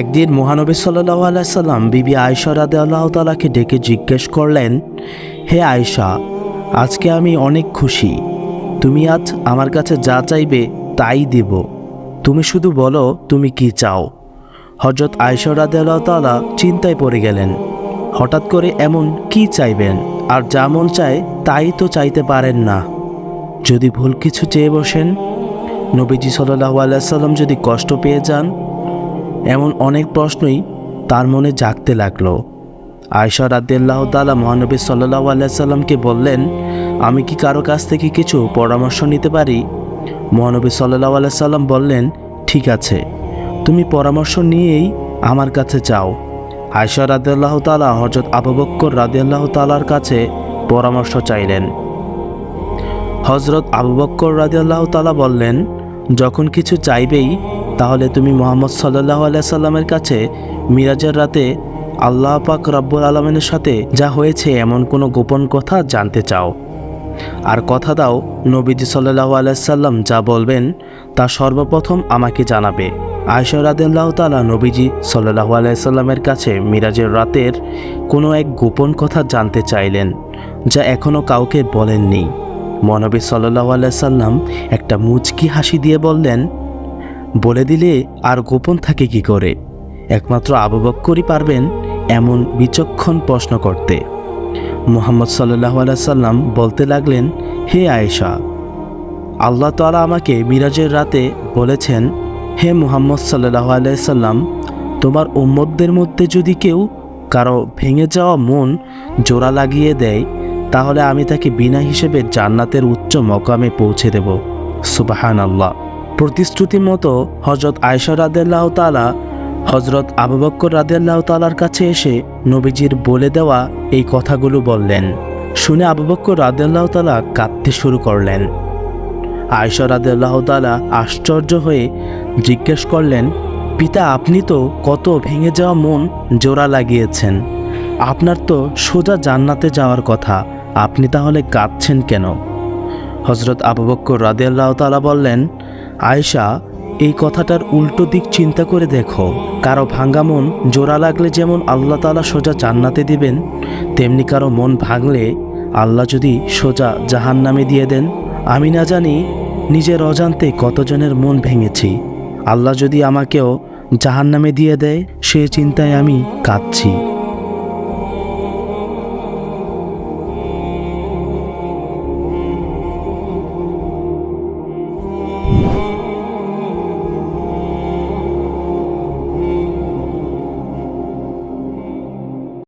একদিন মহানবী সাল্লাহ আলাইসাল্লাম বিবি আয়সা রাদে আল্লাহ ডেকে জিজ্ঞেস করলেন, হে আয়সা আজকে আমি অনেক খুশি। তুমি আজ আমার কাছে যা চাইবে তাই দিব। তুমি শুধু বলো তুমি কি চাও? হজরত আয়সা রাদে আল্লাহ চিন্তায় পড়ে গেলেন। হঠাৎ করে এমন কি চাইবেন? আর যা মন চায় তাই তো চাইতে পারেন না। যদি ভুল কিছু চেয়ে বসেন, নবীজি সাল্লাহ আলাইসাল্লাম যদি কষ্ট পেয়ে যান এমন অনেক প্রশ্নই তার মনে জাগতে লাগল। আয়সা রাদ্দাল্লাহ তালা মহানবী সাল্লাহ আলাইসাল্লামকে বললেন, আমি কি কারও কাছ থেকে কিছু পরামর্শ নিতে পারি? মহানবী সাল্লাহ আল্লাহ আলাইসাল্লাম বললেন, ঠিক আছে, তুমি পরামর্শ নিয়েই আমার কাছে চাও আয়সা রাদিয়াল্লাহ তালা হজরত আবু বক্কর রাদিয়াল্লাহ তালার কাছে পরামর্শ চাইলেন। হজরত আবু বক্কর রাদিয়াল্লাহ তালা বললেন, যখন কিছু চাইবেই তাহলে তুমি মোহাম্মদ সাল্লাহ সাল্লামের কাছে মিরাজের রাতে আল্লাহ পাক রব্বুল আলমিনের সাথে যা হয়েছে এমন কোনো গোপন কথা জানতে চাও? আর কথা দাও, নবীজি সাল্লাহ আলাইসাল্লাম যা বলবেন তা সর্বপ্রথম আমাকে জানাবে। আয়সা রাদিল্লাহ তালা নবীজি সাল্লাহ আলাইসাল্লামের কাছে মিরাজের রাতের কোনো এক গোপন কথা জানতে চাইলেন, যা এখনও কাউকে বলেননি। মহানবী সাল্লাহ আলাইসাল্লাম একটা মুচকি হাসি দিয়ে বললেন বলে দিলে আর গোপন থাকে কি করে? একমাত্র আবু বক্করই পারবেন এমন বিচক্ষণ প্রশ্ন করতে। মোহাম্মদ সাল্লাহ সাল্লাম বলতে লাগলেন, হে আয়েশা, আল্লাহ তালা আমাকে মিরাজের রাতে বলেছেন, হে মুহাম্মদ সাল্লাহ সাল্লাম, তোমার উম্মতদের মধ্যে যদি কেউ কারও ভেঙে যাওয়া মন জোড়া লাগিয়ে দেয়, তাহলে আমি তাকে বিনা হিসেবে জান্নাতের উচ্চ মকামে পৌঁছে দেব। সুবাহান আল্লাহ প্রতিশ্রুতি মতো হজরত আয়সা রাদেল্লাহ তালা হজরত আবু বক্কর রাদেল্লাহ তালার কাছে এসে নবীজির বলে দেওয়া এই কথাগুলো বললেন। শুনে আবু বক্কর রাদেল্লাহ তালা কাঁদতে শুরু করলেন। আয়সা রাদেল্লাহ তালা আশ্চর্য হয়ে জিজ্ঞেস করলেন, পিতা, আপনি তো কত ভেঙে যাওয়া মন জোড়া লাগিয়েছেন। আপনার তো সোজা জান্নাতে যাওয়ার কথা, আপনি তাহলে কাঁদছেন কেন? হজরত আবু বক্কর রাদিয়াল্লাহ তালা বললেন আয়েশা, এই কথাটার উল্টো দিক চিন্তা করে দেখো। কারও ভাঙ্গা মন জোড়া লাগলে যেমন আল্লাহ তালা সোজা জান্নাতে দিবেন, তেমনি কারও মন ভাঙলে আল্লাহ যদি সোজা জাহান নামে দিয়ে দেন। আমি না জানি নিজের অজান্তে কতজনের মন ভেঙেছি। আল্লাহ যদি আমাকেও জাহান নামে দিয়ে দেয়, সে চিন্তায় আমি কাঁদছি।